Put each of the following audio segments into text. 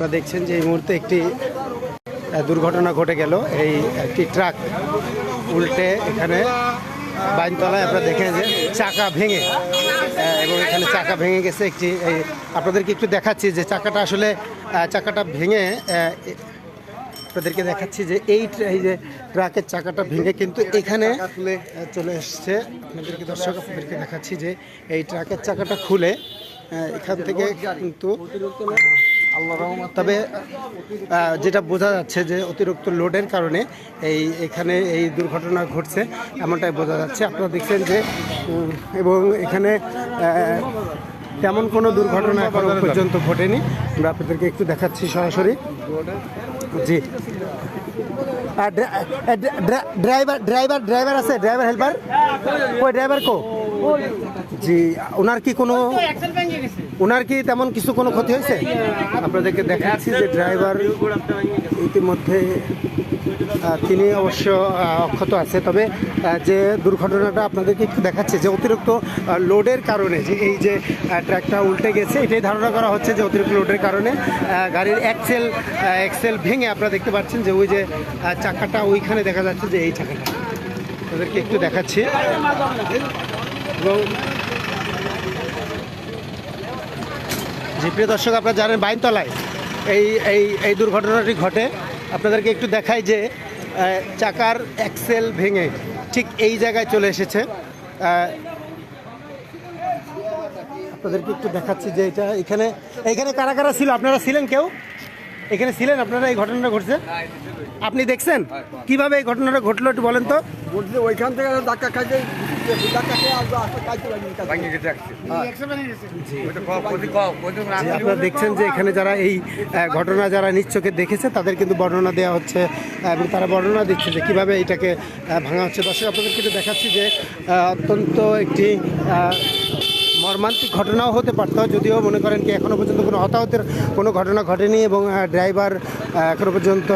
আপনারা দেখছেন যে এই মুহূর্তে একটি দুর্ঘটনা ঘটে গেল। এই একটি ট্রাক উল্টে এখানে বাইনতলায় আপনারা দেখেন যে চাকা ভেঙে এবং এখানে চাকা ভেঙে গেছে একটি, এই, আপনাদেরকে একটু দেখাচ্ছি যে চাকাটা আসলে চাকাটা ভেঙে আপনাদেরকে দেখাচ্ছি যে এই এই যে ট্রাকের চাকাটা ভেঙে কিন্তু এখানে চলে এসছে। আপনাদেরকে দর্শক, আপনাদেরকে দেখাচ্ছি যে এই ট্রাকের চাকাটা খুলে এখান থেকে কিন্তু তবে যেটা বোঝা যাচ্ছে যে অতিরিক্ত লোডের কারণে এই, এখানে এই দুর্ঘটনা ঘটছে, এমনটাই বোঝা যাচ্ছে। আপনারা দেখছেন যে এবং এখানে তেমন কোনো দুর্ঘটনা এখনও পর্যন্ত ঘটেনি। আমরা আপনাদেরকে একটু দেখাচ্ছি সরাসরি। জি। ড্রাইভার ড্রাইভার ড্রাইভার আছে? Driver helper? ওই ড্রাইভার কো? জি ওনার কি কোনো ওনার কি তেমন কিছু কোনো ক্ষতি হয়েছে? আপনাদেরকে দেখাচ্ছি যে ড্রাইভার ইতিমধ্যে তিনি অবশ্য অক্ষত আছে। তবে যে দুর্ঘটনাটা আপনাদেরকে একটু দেখাচ্ছে যে অতিরিক্ত লোডের কারণে যে এই যে ট্র্যাকটা উল্টে গেছে এটাই ধারণা করা হচ্ছে যে অতিরিক্ত লোডের কারণে গাড়ির এক্সেল এক্সেল ভেঙে আপনারা দেখতে পাচ্ছেন যে ওই যে চাকাটা ওইখানে দেখা যাচ্ছে যে এই চাকাটা। তাদেরকে একটু দেখাচ্ছি। এবং জি দর্শক, আপনারা জানেন বাইনতলায় এই এই এই দুর্ঘটনাটি ঘটে। আপনাদেরকে একটু দেখাই যে চাকার এক্সেল ভেঙে ঠিক এই জায়গায় চলে এসেছে। আপনাদেরকে একটু দেখাচ্ছি যে এটা এখানে এখানে কারা কারা ছিল? আপনারা ছিলেন কেউ? এখানে ছিলেন? আপনারা এই ঘটনাটা ঘটছে? আপনি দেখছেন? কীভাবে এই ঘটনাটা ঘটলো একটু বলেন তো। ওইখান থেকে ধাক্কা খাইতে আপনারা দেখছেন যে এখানে যারা এই ঘটনা যারা নিশ্চোকে দেখেছে তাদের কিন্তু বর্ণনা দেওয়া হচ্ছে এবং তারা বর্ণনা দিচ্ছে যে কীভাবে এটাকে ভাঙা হচ্ছে দর্শক আপনাদের কিন্তু দেখাচ্ছি যে অত্যন্ত একটি মর্মান্তিক ঘটনাও হতে পারত, যদিও মনে করেন কি এখনও পর্যন্ত কোনো হতাহতের কোনো ঘটনা ঘটেনি এবং ড্রাইভার এখনও পর্যন্ত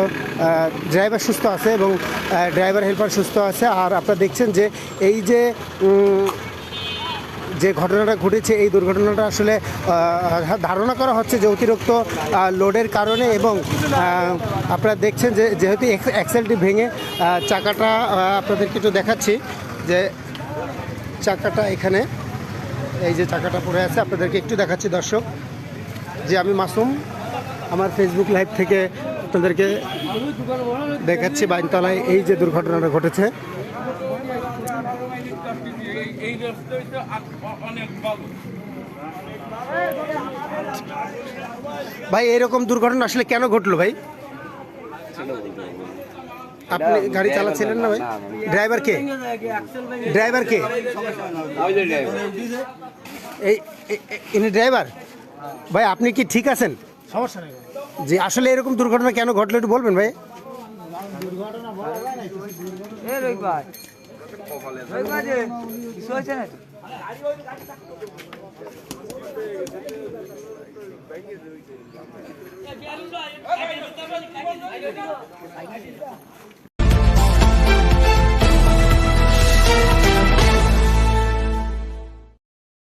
ড্রাইভার সুস্থ আছে এবং ড্রাইভার হেল্পার সুস্থ আছে। আর আপনারা দেখছেন যে এই যে যে ঘটনাটা ঘটেছে, এই দুর্ঘটনাটা আসলে ধারণা করা হচ্ছে যে অতিরিক্ত লোডের কারণে এবং আপনারা দেখছেন যে যেহেতু এক্স- এক্সেলটি ভেঙে চাকাটা আপনাদেরকে একটু দেখাচ্ছি যে চাকাটা এখানে, এই যে চাকাটা পড়ে আছে, আপনাদেরকে একটু দেখাচ্ছি দর্শক। যে আমি মাসুম, আমার ফেসবুক লাইভ থেকে আপনাদেরকে দেখাচ্ছি বাইনতলায় এই যে দুর্ঘটনাটা ঘটেছে। ভাই এরকম দুর্ঘটনা আসলে কেন ঘটলো ভাই? আপনি গাড়ি চালাচ্ছিলেন না ভাই? ড্রাইভার কে? ড্রাইভার কে? এই ইনি ড্রাইভার ভাই আপনি কি ঠিক আছেন? সমস্যা নেই জি আসলে এরকম দুর্ঘটনা কেন ঘটলো একটু বলবেন ভাই? এ